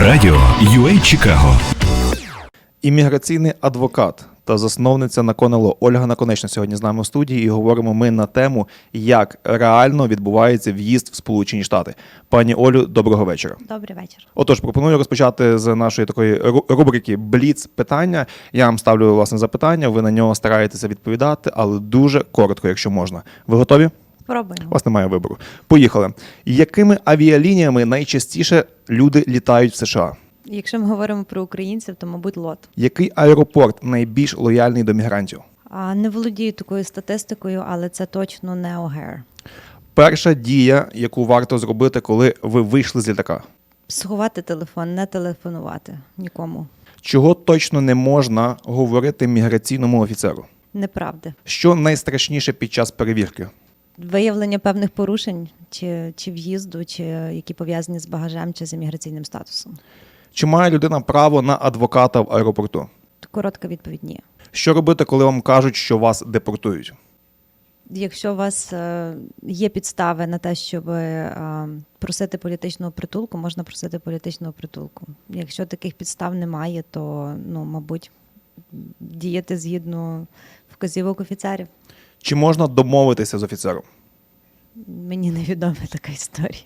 Радіо UA Чикаго. Імміграційний адвокат та засновниця Наконело Ольга Наконечна сьогодні з нами у студії і говоримо ми на тему, як реально відбувається в'їзд в Сполучені Штати. Пані Олю, доброго вечора. Добрий вечір. Отож, пропоную розпочати з нашої такої рубрики Бліц питання. Я вам ставлю власне запитання. Ви на нього стараєтеся відповідати, але дуже коротко, якщо можна. Ви готові? У вас немає вибору. Поїхали. Якими авіалініями найчастіше люди літають в США? Якщо ми говоримо про українців, то мабуть лот. Який аеропорт найбільш лояльний до мігрантів? А не володію такою статистикою, але це точно не O'Hare. Перша дія, яку варто зробити, коли ви вийшли з літака. Сховати телефон, не телефонувати нікому. Чого точно не можна говорити міграційному офіцеру? Неправди. Що найстрашніше під час перевірки? Виявлення певних порушень чи, чи в'їзду, чи які пов'язані з багажем чи з імміграційним статусом. Чи має людина право на адвоката в аеропорту? Коротка відповідь ні. Що робити, коли вам кажуть, що вас депортують? Якщо у вас е, є підстави на те, щоб е, просити політичного притулку, можна просити політичного притулку. Якщо таких підстав немає, то ну, мабуть, діяти згідно вказівок офіцерів. Чи можна домовитися з офіцером? Мені невідома така історія.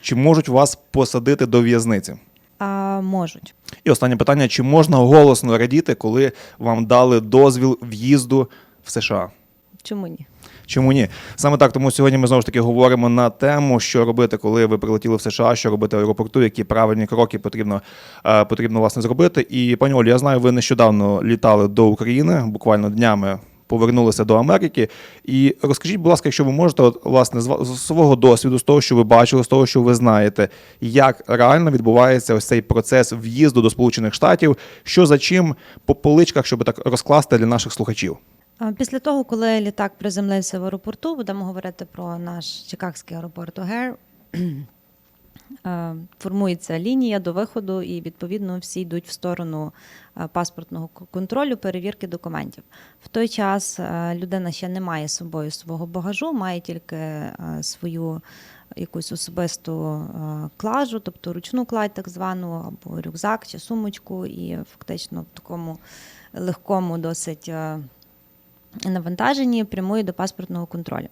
Чи можуть вас посадити до в'язниці? А можуть. І останнє питання: чи можна голосно радіти, коли вам дали дозвіл в'їзду в США? Чому ні? Чому ні? Саме так, тому сьогодні ми знову ж таки говоримо на тему, що робити, коли ви прилетіли в США, що робити в аеропорту, які правильні кроки потрібно, е, потрібно власне зробити. І пані Олі, я знаю, ви нещодавно літали до України, буквально днями. Повернулися до Америки, і розкажіть, будь ласка, якщо ви можете, от, власне, з свого досвіду, з того, що ви бачили, з того, що ви знаєте, як реально відбувається ось цей процес в'їзду до Сполучених Штатів, що за чим по поличках, щоб так розкласти для наших слухачів. Після того, коли літак приземлився в аеропорту, будемо говорити про наш чикагський аеропорт е, формується лінія до виходу, і відповідно всі йдуть в сторону е, паспортного контролю, перевірки документів. В той час е, людина ще не має з собою свого багажу, має тільки е, свою якусь особисту е, клажу, тобто ручну кладь, так звану, або рюкзак чи сумочку, і фактично в такому легкому досить. Навантаженні прямує до паспортного контролю.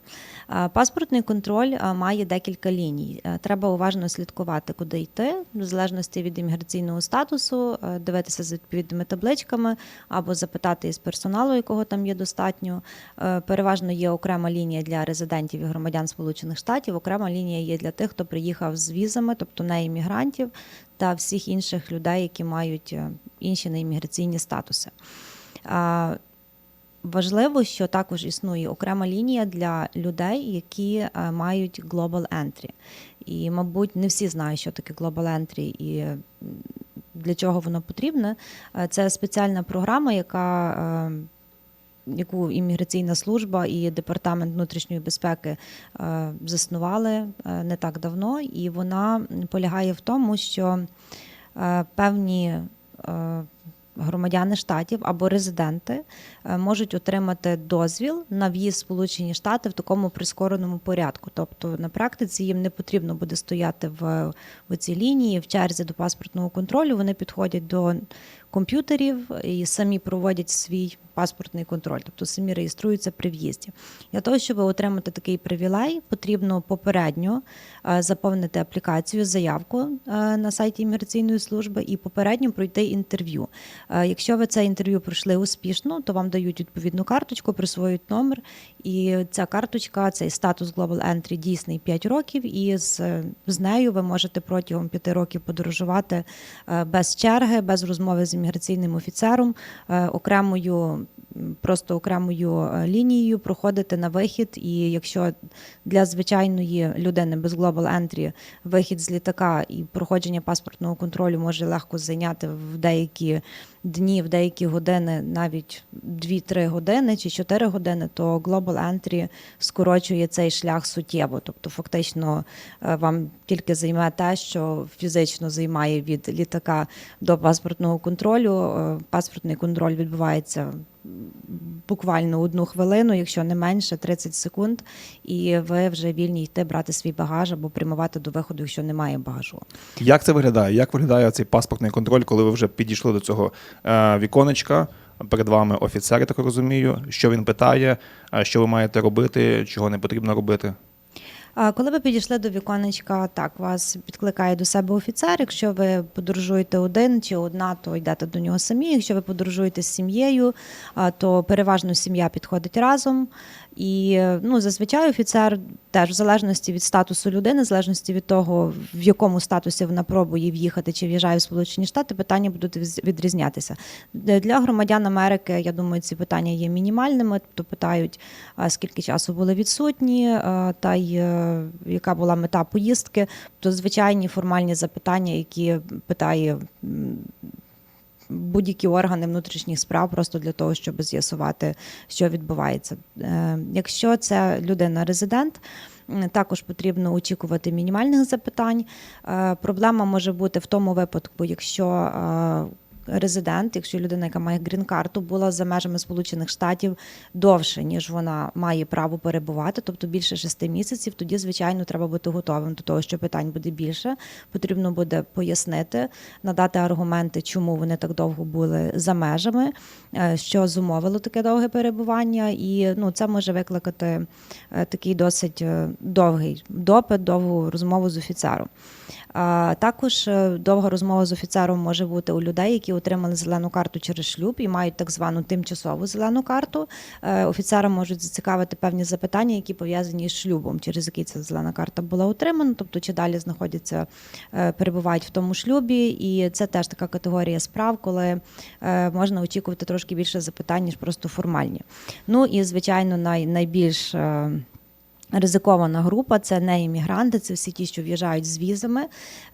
Паспортний контроль має декілька ліній. Е, Треба уважно слідкувати, куди йти, в залежності від імміграційного статусу, е, дивитися за відповідними табличками або запитати із персоналу, якого там є достатньо. Е, Переважно є окрема лінія для резидентів і громадян Сполучених Штатів, окрема лінія є для тих, хто приїхав з візами, тобто не іммігрантів, та всіх інших людей, які мають інші неімміграційні статуси. Важливо, що також існує окрема лінія для людей, які е, мають Global Entry. І, мабуть, не всі знають, що таке Global Entry і для чого воно потрібне. Е, Це спеціальна програма, яка е, яку імміграційна служба і департамент внутрішньої безпеки заснували не так давно, і вона полягає в тому, що певні громадяни штатів або резиденти е, можуть отримати дозвіл на в'їзд в Сполучені Штати в такому прискореному порядку. Тобто на практиці їм не потрібно буде стояти в, в цій лінії в черзі до паспортного контролю. Вони підходять до комп'ютерів і самі проводять свій паспортний контроль, тобто самі реєструються при в'їзді. Для того, щоб отримати такий привілей, потрібно попередньо е, заповнити аплікацію, заявку е, на сайті імміграційної служби і попередньо пройти інтерв'ю. Е, Якщо ви це інтерв'ю пройшли успішно, то вам дають відповідну карточку, присвоюють номер, і ця карточка, цей статус Global Entry дійсний 5 років, і з, з нею ви можете протягом 5 років подорожувати без черги, без розмови з імміграційним офіцером, е, окремою. Просто окремою е, лінією проходити на вихід, і якщо для звичайної людини без Global Entry вихід з літака і проходження паспортного контролю може легко зайняти в деякі дні, в деякі години, навіть 2-3 години чи 4 години, то Global Entry скорочує цей шлях суттєво. Тобто, фактично, е, вам тільки займе те, що фізично займає від літака до паспортного контролю. Е, Паспортний контроль відбувається буквально одну хвилину, якщо не менше, 30 секунд, і ви вже вільні йти брати свій багаж або прямувати до виходу, якщо немає багажу. Як це виглядає? Як виглядає цей паспортний контроль, коли ви вже підійшли до цього е, віконечка? Перед вами офіцер, я так розумію, що він питає, е, що ви маєте робити, чого не потрібно робити. Коли ви підійшли до віконечка, так вас підкликає до себе офіцер. Якщо ви подорожуєте один чи одна, то йдете до нього самі. Якщо ви подорожуєте з сім'єю, то переважно сім'я підходить разом. І ну, зазвичай офіцер теж в залежності від статусу людини, в залежності від того, в якому статусі вона пробує в'їхати чи в'їжджає в Сполучені Штати, питання будуть відрізнятися. Для громадян Америки, я думаю, ці питання є мінімальними, тобто питають, скільки часу були відсутні, та й е, яка була мета поїздки. То звичайні формальні запитання, які питає. Будь-які органи внутрішніх справ просто для того, щоб з'ясувати, що відбувається. Е, Якщо це людина резидент, також потрібно очікувати мінімальних запитань. Е, Проблема може бути в тому випадку, якщо е, резидент, якщо людина, яка має грін-карту, була за межами Сполучених Штатів довше, ніж вона має право перебувати, тобто більше шести місяців, тоді, звичайно, треба бути готовим до того, що питань буде більше. Потрібно буде пояснити, надати аргументи, чому вони так довго були за межами, е, що зумовило таке довге перебування, і ну, це може викликати е, такий досить е, довгий допит, довгу розмову з офіцером. Також довга розмова з офіцером може бути у людей, які отримали зелену карту через шлюб і мають так звану тимчасову зелену карту. Е, Офіцера можуть зацікавити певні запитання, які пов'язані з шлюбом, через який ця зелена карта була отримана, тобто чи далі знаходяться, е, перебувають в тому шлюбі, і це теж така категорія справ, коли е, можна очікувати трошки більше запитань, ніж просто формальні. Ну і звичайно, най, найбільш Ризикована група це не іммігранти, це всі ті, що в'їжджають з візами,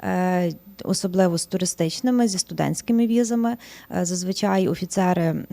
е, особливо з туристичними, зі студентськими візами. Е, Зазвичай офіцери.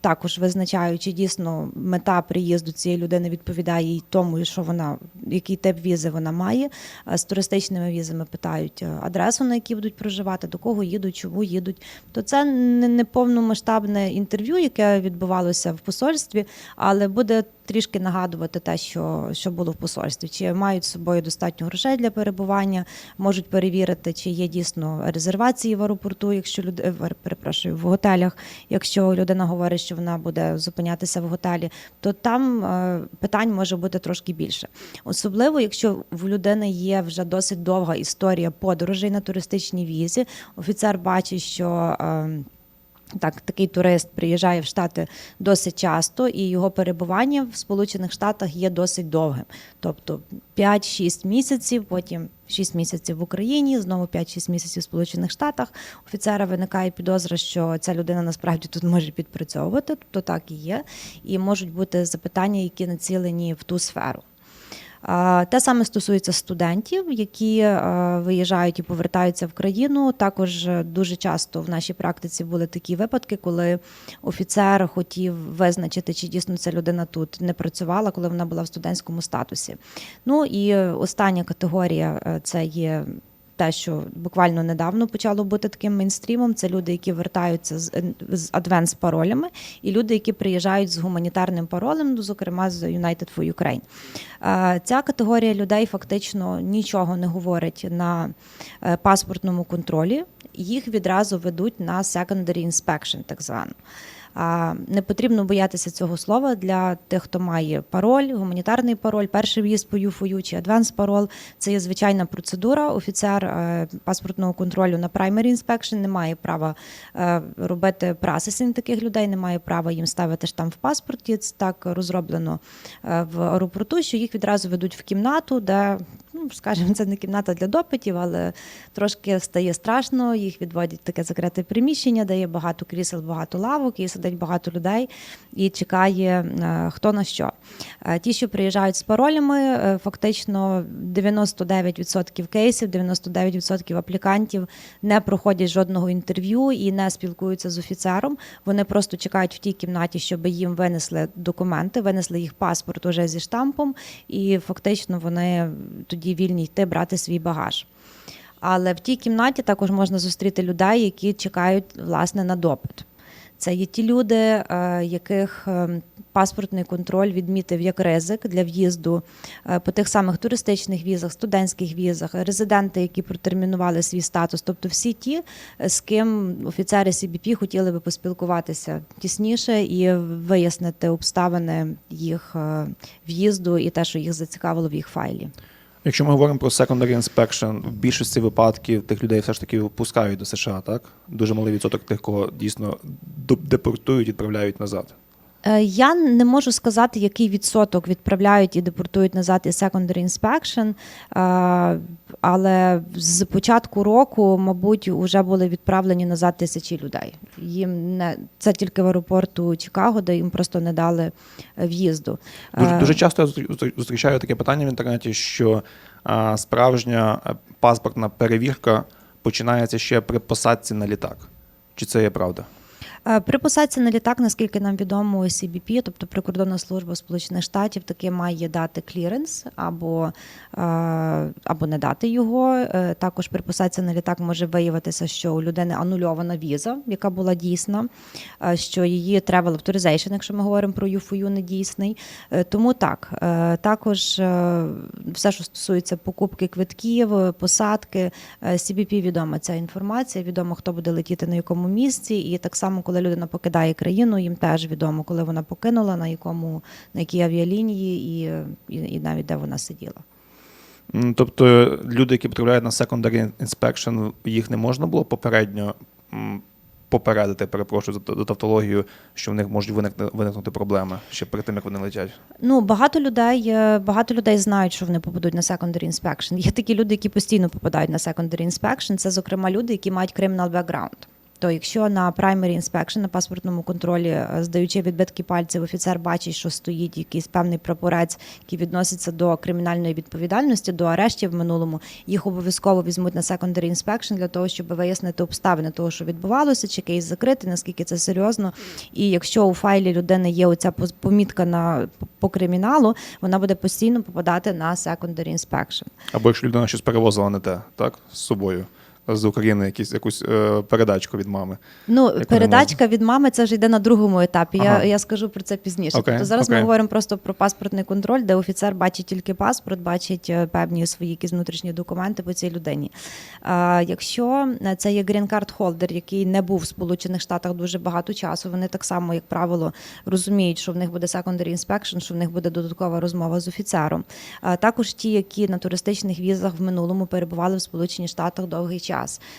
Також визначають, чи дійсно мета приїзду цієї людини відповідає їй тому, що вона який тип візи вона має. Е, З туристичними візами питають адресу, на якій будуть проживати, до кого їдуть, чому їдуть. То це не повномасштабне інтерв'ю, яке відбувалося в посольстві, але буде трішки нагадувати те, що, що було в посольстві. Чи мають з собою достатньо грошей для перебування, можуть перевірити, чи є дійсно резервації в аеропорту, якщо люд... е, перепрошую, в готелях. Якщо людина говорить, що вона буде зупинятися в готелі, то там е, питань може бути трошки більше. Особливо, якщо в людини є вже досить довга історія подорожей на туристичній візі, офіцер бачить, що. Так, такий турист приїжджає в Штати досить часто, і його перебування в Сполучених Штатах є досить довгим. Тобто 5-6 місяців, потім 6 місяців в Україні, знову 5-6 місяців в Сполучених Штатах. Офіцера виникає підозра, що ця людина насправді тут може підпрацьовувати, тобто так і є. І можуть бути запитання, які націлені в ту сферу. Те саме стосується студентів, які е, виїжджають і повертаються в країну. Також е, дуже часто в нашій практиці були такі випадки, коли офіцер хотів визначити, чи дійсно ця людина тут не працювала, коли вона була в студентському статусі. Ну і е, остання категорія це є. Те, що буквально недавно почало бути таким мейнстрімом, це люди, які вертаються з, з адвенс паролями, і люди, які приїжджають з гуманітарним паролем, ну, зокрема з United for Ukraine. Ця категорія людей фактично нічого не говорить на е, паспортному контролі. Їх відразу ведуть на secondary inspection, так звану. Не потрібно боятися цього слова для тих, хто має пароль, гуманітарний пароль, перший в'їзд по ЮФОЮ чи адванс пароль. Це є звичайна процедура. Офіцер е, паспортного контролю на primary inspection не має права е, робити процесінг таких людей, не має права їм ставити штамп в паспорті. Це так розроблено е, в аеропорту, що їх відразу ведуть в кімнату, де, скажімо, це не кімната для допитів, але трошки стає страшно. Їх відводять таке закрите приміщення, де є багато крісел, багато лавок, і сидить багато людей і чекає е, хто на що. Е, Ті, що приїжджають з паролями, е, фактично 99% кейсів, 99% аплікантів не проходять жодного інтерв'ю і не спілкуються з офіцером. Вони просто чекають в тій кімнаті, щоб їм винесли документи, винесли їх паспорт уже зі штампом, і фактично вони тоді вільні йти брати свій багаж. Але в тій кімнаті також можна зустріти людей, які чекають власне на допит. Це є ті люди, е, яких е, паспортний контроль відмітив як ризик для в'їзду е, по тих самих туристичних візах, студентських візах, резиденти, які протермінували свій статус, тобто всі ті, з ким офіцери CBP хотіли би поспілкуватися тісніше і вияснити обставини їх в'їзду і те, що їх зацікавило в їх файлі. Якщо ми говоримо про secondary inspection, в більшості випадків тих людей все ж таки впускають до США, так? Дуже малий відсоток тих, кого дійсно депортують, відправляють назад. Е, Я не можу сказати, який відсоток відправляють і депортують назад із secondary inspection, е, але з початку року, мабуть, вже були відправлені назад тисячі людей. Їм не це тільки в аеропорту Чикаго, де їм просто не дали е, в'їзду. Дуже, дуже часто я зустрічаю таке питання в інтернеті, що справжня паспортна перевірка починається ще при посадці на літак. Чи це є правда? Е, При посадці на літак, наскільки нам відомо, CBP, тобто прикордонна служба Сполучених Штатів, таки має дати кліренс або, е, або не дати його. Е, Також при на літак може виявитися, що у людини анульована віза, яка була дісна, е, що її travel authorization, якщо ми говоримо про UFU, не дійсний. Тому так, також все, що стосується покупки квитків, посадки, CBP відома ця інформація, відомо, хто буде летіти на якому місці, і так само, коли людина покидає країну, їм теж відомо, коли вона покинула, на якому на якій авіалінії, і, і, і навіть де вона сиділа. Тобто люди, які потрапляють на secondary inspection, їх не можна було попередньо попередити, перепрошую за тавтологію, що в них можуть виникнути проблеми ще перед тим, як вони летять. Ну, багато людей, е, багато людей знають, що вони попадуть на secondary inspection. Є такі люди, які постійно попадають на secondary inspection. Це, зокрема, люди, які мають criminal background. То якщо на primary inspection, на паспортному контролі, е, здаючи відбитки пальців, офіцер бачить, що стоїть якийсь певний прапорець, який відноситься до кримінальної відповідальності, до арештів в минулому, їх обов'язково візьмуть на secondary inspection для того, щоб вияснити обставини того, що відбувалося, чи кейс закритий, наскільки це серйозно. І якщо у файлі людини є оця помітка на по криміналу, вона буде постійно попадати на secondary inspection. Або якщо людина щось перевозила не те, так, з собою. З України якісь, якусь е, передачку від мами. Ну, не передачка від мами це вже йде на другому етапі. Ага. Я, я скажу про це пізніше. Окей, Тобто зараз окей. ми говоримо просто про паспортний контроль, де офіцер бачить тільки паспорт, бачить е, певні свої якісь внутрішні документи по цій людині. А, якщо е, це є green card holder, який не був в Сполучених Штатах дуже багато часу, вони так само, як правило, розуміють, що в них буде secondary inspection, що в них буде додаткова розмова з офіцером. А також ті, які на туристичних візах в минулому перебували в Сполучених Штатах довгий час.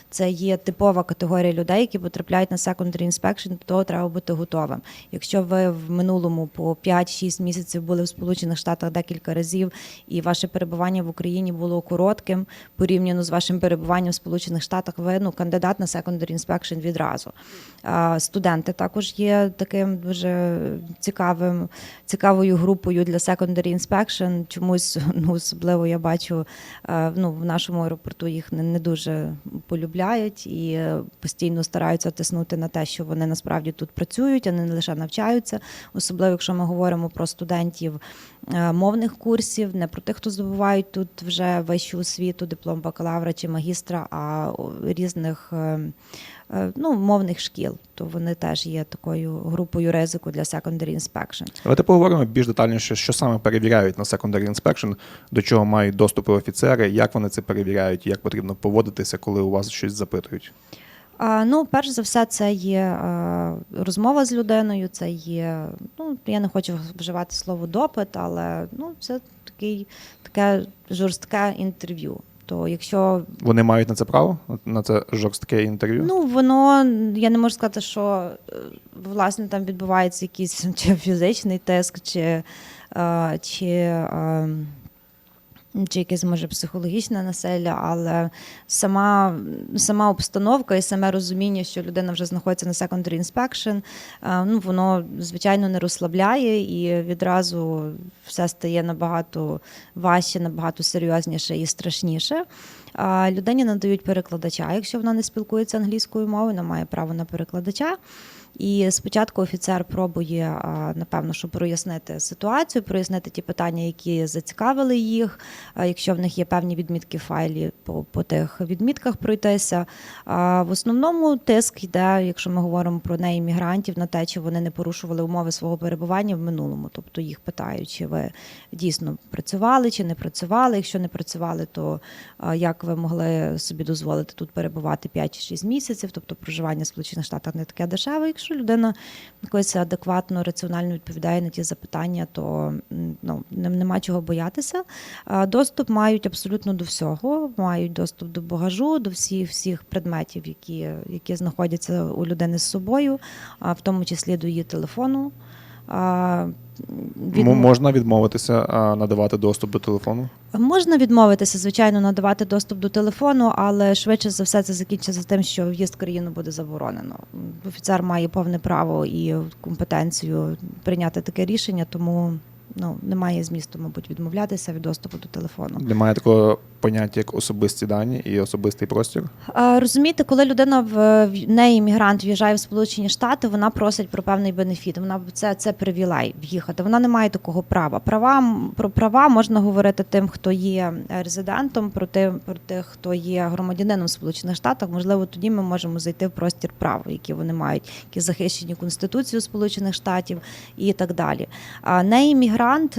Це є типова категорія людей, які потрапляють на secondary inspection, до того треба бути готовим. Якщо ви в минулому по 5-6 місяців були в Сполучених Штатах декілька разів, і ваше перебування в Україні було коротким порівняно з вашим перебуванням в Сполучених Штатах, ви ну, кандидат на secondary inspection відразу. Студенти також є таким дуже цікавим, цікавою групою для secondary inspection. Чомусь ну, особливо я бачу е, ну, в нашому аеропорту їх не, не дуже полюбляють і е, постійно стараються тиснути на те, що вони насправді тут працюють, а не лише навчаються. Особливо, якщо ми говоримо про студентів е, мовних курсів, не про тих, хто здобувають тут вже вищу освіту, диплом бакалавра чи магістра, а різних. Е, Ну, мовних шкіл, то вони теж є такою групою ризику для secondary inspection. Давайте поговоримо більш детальніше, що саме перевіряють на secondary inspection, до чого мають доступи офіцери, як вони це перевіряють, як потрібно поводитися, коли у вас щось запитують. Ну, перш за все, це є е, розмова з людиною, це є, ну, я не хочу вживати слово допит, але ну, це такий, таке жорстке інтерв'ю. То якщо Вони мають на це право, на це жорстке інтерв'ю. ну воно я не можу сказати, що е, власне там відбувається якийсь чи фізичний тиск, чи, е, чи, е, чи якесь може психологічне насилля, але сама, сама обстановка і саме розуміння, що людина вже знаходиться на secondary inspection, е, ну воно звичайно не розслабляє і відразу все стає набагато важче, набагато серйозніше і страшніше. Людині надають перекладача, якщо вона не спілкується англійською мовою, вона має право на перекладача. І спочатку офіцер пробує, напевно, щоб прояснити ситуацію, прояснити ті питання, які зацікавили їх. Якщо в них є певні відмітки в файлі, по, по тих відмітках пройтися. В основному тиск йде, якщо ми говоримо про неіммігрантів, на те, чи вони не порушували умови свого перебування в минулому. Тобто їх питають, чи ви дійсно працювали, чи не працювали. Якщо не працювали, то як ви могли собі дозволити тут перебувати 5 чи 6 місяців? Тобто проживання в Сполучених Штатах не таке дешеве. Якщо людина якось адекватно, раціонально відповідає на ті запитання, то ну, нема чого боятися. Доступ мають абсолютно до всього, мають доступ до багажу, до всіх всіх предметів, які, які знаходяться у людини з собою, в тому числі до її телефону. А, від- Можна відмовитися а, надавати доступ до телефону? Можна відмовитися, звичайно, надавати доступ до телефону, але швидше за все це закінчиться тим, що в'їзд в країну буде заборонено. Офіцер має повне право і компетенцію прийняти таке рішення, тому ну немає змісту, мабуть, відмовлятися від доступу до телефону. Немає такого поняття, як особисті дані і особистий простір. А, Розумієте, коли людина в в- не іммігрант в'їжджає в Сполучені Штати, вона просить про певний бенефіт. Вона це, це привілей в'їхати. Вона не має такого права. Права про права можна говорити тим, хто є резидентом, про тим, про тих, хто є громадянином Сполучених Штатів. Можливо, тоді ми можемо зайти в простір прав, які вони мають, які захищені Конституцією Сполучених Штатів і так далі. А не іммігрант. շատ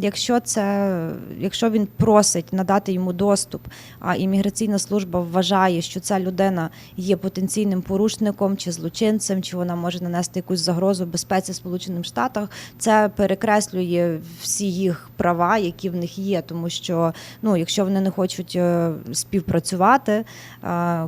Якщо це, якщо він просить надати йому доступ, а імміграційна служба вважає, що ця людина є потенційним порушником чи злочинцем, чи вона може нанести якусь загрозу безпеці Сполученим Штатах, це перекреслює всі їх права, які в них є. Тому що ну, якщо вони не хочуть е, співпрацювати,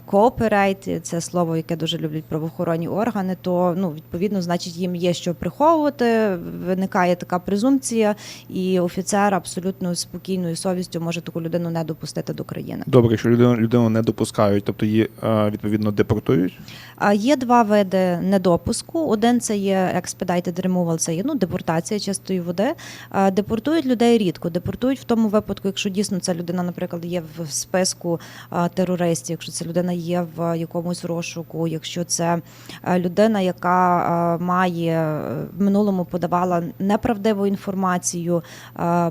cooperate, це слово, яке дуже люблять правоохоронні органи, то ну, відповідно, значить, їм є що приховувати. Виникає така презумпція, і офіцер абсолютно спокійною совістю може таку людину не допустити до країни. Добре, якщо людину, людину не допускають, тобто її е, відповідно депортують. А Є два види недопуску. Один це є expedited removal, це є ну, депортація чистої води. Депортують людей рідко. Депортують в тому випадку, якщо дійсно ця людина, наприклад, є в списку терористів, якщо ця людина є в якомусь розшуку, якщо це людина, яка має е, в минулому подавала неправдиву інформацію,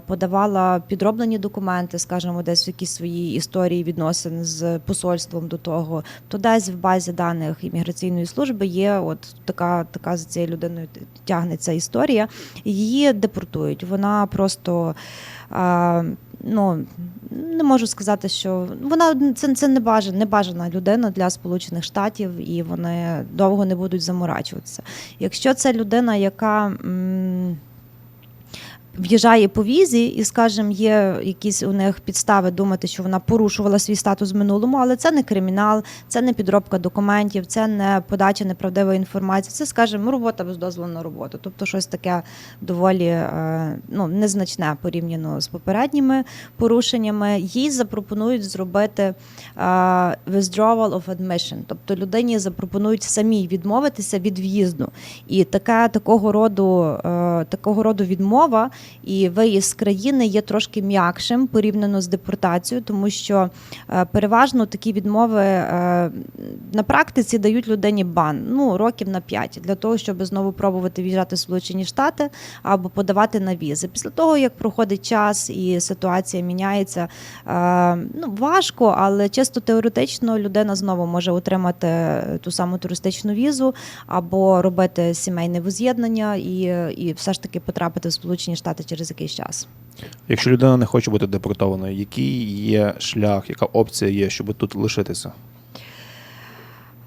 подавала підроблені документи, скажімо, десь в якісь свої історії відносин з посольством до того, то десь в базі даних імміграційної служби є от така, така за цією людиною тягнеться історія. Її депортують. Вона просто. А, Ну не можу сказати, що вона це, це не бажана, не бажана людина для Сполучених Штатів, і вони довго не будуть заморачуватися. Якщо це людина, яка в'їжджає по візі, і, скажімо, є якісь у них підстави думати, що вона порушувала свій статус в минулому, але це не кримінал, це не підробка документів, це не подача неправдивої інформації. Це, скажімо, робота без дозволу на роботу. Тобто щось таке доволі е, ну, незначне порівняно з попередніми порушеннями. Їй запропонують зробити е, withdrawal of admission, тобто людині запропонують самій відмовитися від в'їзду. І така такого роду, е, такого роду відмова і виїзд з країни є трошки м'якшим порівняно з депортацією, тому що е, переважно такі відмови е, на практиці дають людині бан ну років на 5, для того, щоб знову пробувати в'їжджати в Сполучені Штати або подавати на візи. Після того як проходить час і ситуація міняється, е, ну важко, але чисто теоретично людина знову може отримати ту саму туристичну візу або робити сімейне воз'єднання і, і все ж таки потрапити в Сполучені Штати через якийсь час. Якщо людина не хоче бути депортованою, який є шлях, яка опція є, щоб тут лишитися?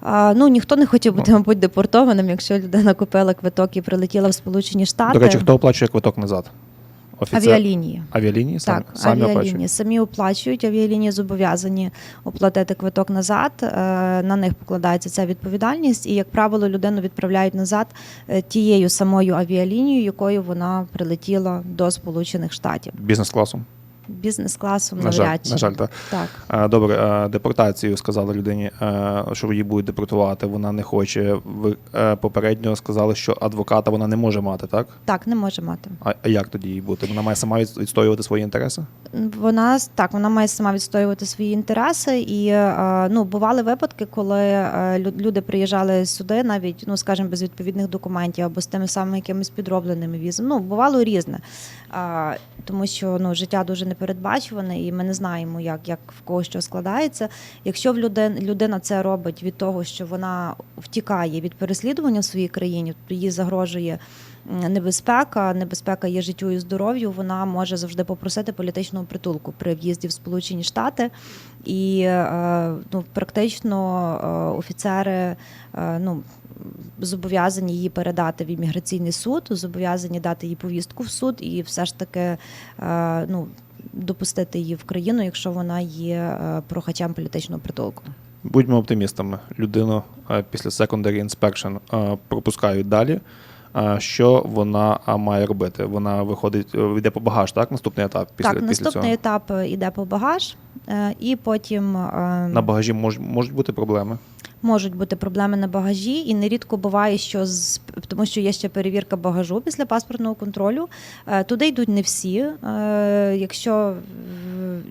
А, ну ніхто не хотів бути, мабуть, депортованим, якщо людина купила квиток і прилетіла в Сполучені Штати. До речі, хто оплачує квиток назад? Авіалінії. Авіалінії самі, Так, самі авіалінії оплачують? самі оплачують. Авіалінії зобов'язані оплатити квиток назад. Е, На них покладається ця відповідальність, і як правило, людину відправляють назад е, тією самою авіалінією, якою вона прилетіла до Сполучених Штатів. Бізнес-класом. Бізнес-класом На жаль, навряд чи. на жаль, так. так. Добре, депортацію сказали людині, що її будуть депортувати. Вона не хоче. Ви попередньо сказали, що адвоката вона не може мати, так? Так, не може мати. А як тоді їй бути? Вона має сама відстоювати свої інтереси? Вона так, вона має сама відстоювати свої інтереси, і ну бували випадки, коли е, люди приїжджали сюди, навіть ну скажімо, без відповідних документів або з тими самими якимись підробленими візами. Ну бувало різне, тому що ну життя дуже непередбачуване, і ми не знаємо, як, як в кого що складається. Якщо в людин, людина це робить від того, що вона втікає від переслідування в своїй країні, то їй загрожує небезпека, небезпека є життю і здоров'ю, вона може завжди попросити політичного притулку при в'їзді в Сполучені Штати. І е, ну, практично е, офіцери е, ну, зобов'язані її передати в імміграційний суд, зобов'язані дати їй повістку в суд і все ж таки ну, допустити її в країну, якщо вона є е, прохачем політичного притулку. Будьмо оптимістами. Людину е, після secondary inspection е, пропускають далі. Що вона має робити? Вона виходить, йде по багаж, так? Наступний етап після, так, після наступний цього. етап іде по багаж, і потім На багажі мож, можуть бути проблеми. Можуть бути проблеми на багажі, і нерідко буває, що з тому, що є ще перевірка багажу після паспортного контролю. Е, Туди йдуть не всі. Е, Якщо,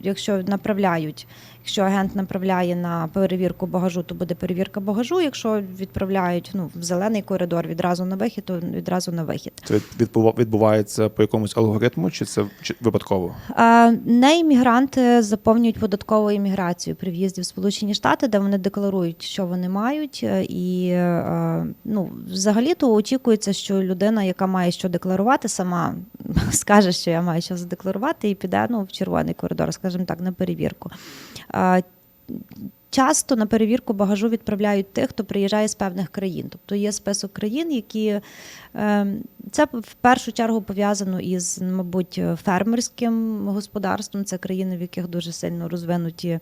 якщо направляють, якщо агент направляє на перевірку багажу, то буде перевірка багажу. Якщо відправляють ну, в зелений коридор відразу на вихід, то відразу на вихід. Це відбува- відбувається по якомусь алгоритму, чи це випадково? А, Не іммігранти заповнюють податкову імміграцію при в'їзді в Сполучені Штати, де вони декларують, що вони мають. е, І е, ну, взагалі-то очікується, що людина, яка має що декларувати, сама скаже, що я маю що задекларувати, і піде ну, в червоний коридор, скажімо так, на перевірку. Часто на перевірку багажу відправляють тих, хто приїжджає з певних країн. Тобто є список країн, які е, це в першу чергу пов'язано із, мабуть, фермерським господарством. Це країни, в яких дуже сильно розвинуті е,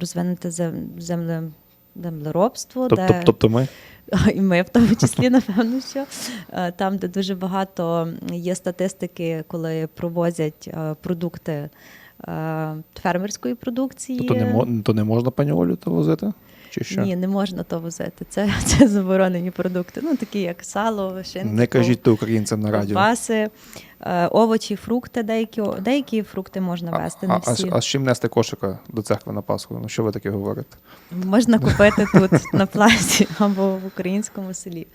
розвинуте земле, землеробство, Тобто, де тобто ми і ми в тому числі, напевно, що е, там, де дуже багато є статистики, коли провозять е, продукти фермерської продукції. тобто не, то не можна пані Олю то возити? Чи що? Ні, не можна то возити. Це, це заборонені продукти. Ну, такі як сало, шинки, Не кажіть то українцям на радіо. ковбаси, е, овочі, фрукти. Деякі, деякі фрукти можна вести, а, не а, всі. а з чим нести кошика до церкви на Пасху? Ну що ви таке говорите? Можна купити тут на плаці або в українському селі.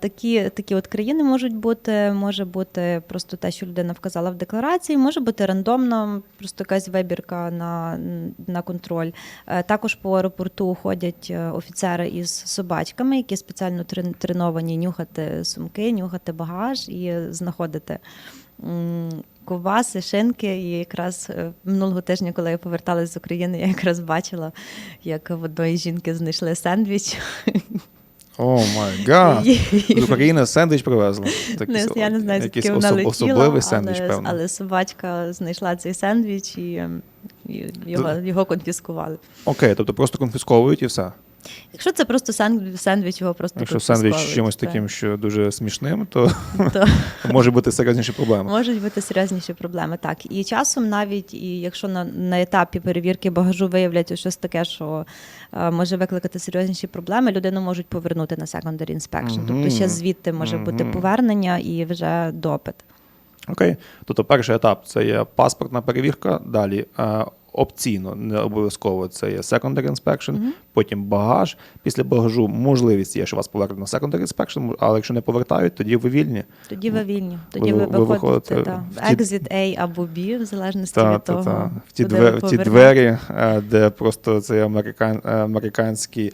Такі, такі от країни можуть бути, може бути просто те, що людина вказала в декларації, може бути рандомно, просто якась вибірка на, на контроль. Е, Також по аеропорту ходять е, офіцери із собачками, які спеціально треновані нюхати сумки, нюхати багаж і знаходити. Ковбаси, шинки, і якраз е, минулого тижня, коли я поверталась з України, я якраз бачила, як в одної жінки знайшли сендвіч. О май гад! З України сендвіч привезли. Такий Не, я не знаю, звідки вона летіла, особливий сендвіч, але, певно. але собачка знайшла цей сендвіч і, ем, і його, його конфіскували. Окей, тобто просто конфісковують і все. Якщо це просто сендвіч, його просто Якщо сендвіч з чимось так. таким, що дуже смішним, то то може бути серйозніші проблеми. можуть бути серйозніші проблеми. Так, і часом навіть і якщо на, на етапі перевірки багажу виявлять щось таке, що е, може викликати серйозніші проблеми, людину можуть повернути на secondary inspection. Мгм. Тобто ще звідти може бути повернення і вже допит. Окей. Тобто перший етап це є паспортна перевірка, далі е, опційно, не обов'язково це є secondary inspection, потім багаж. Після багажу можливість є, що вас повернуть на secondary inspection, але якщо не повертають, тоді ви вільні. Тоді ви вільні. Тоді ви- ви, ви виходите та, в ті- exit A або B, в залежності Та, від та, того, та. В ті, куди двері, ви в ті двері, е, де просто цей американ, е, американський.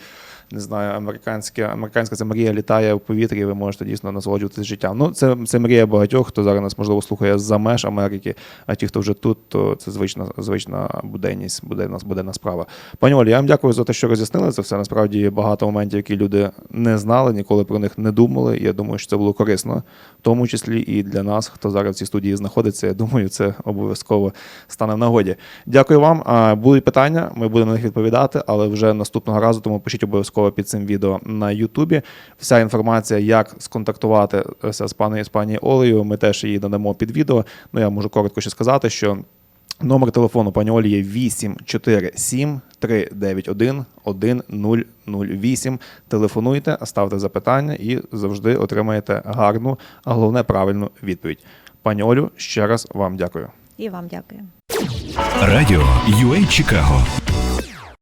Не знаю, американська, американська ця мрія літає в повітрі, ви можете дійсно насолоджуватися життям. Ну, це, це мрія багатьох, хто зараз нас можливо слухає за меж Америки, а ті, хто вже тут, то це звична, звична буденність, буденна, буденна справа. Пані Олі, я вам дякую за те, що роз'яснили це все. Насправді багато моментів, які люди не знали, ніколи про них не думали. Я думаю, що це було корисно, в тому числі і для нас, хто зараз в цій студії знаходиться. Я думаю, це обов'язково стане в нагоді. Дякую вам. А, Будуть питання, ми будемо на них відповідати, але вже наступного разу, тому пишіть обов'язково під цим відео на Ютубі. Вся інформація, як сконтактуватися з пані з пані Олею, ми теж її надамо під відео. Ну я можу коротко ще сказати, що. Номер телефону пані Олі є 847 391 1008. Телефонуйте, ставте запитання і завжди отримаєте гарну, а головне правильну відповідь. Пані Олю, ще раз вам дякую. І вам дякую. Радіо UA Чикаго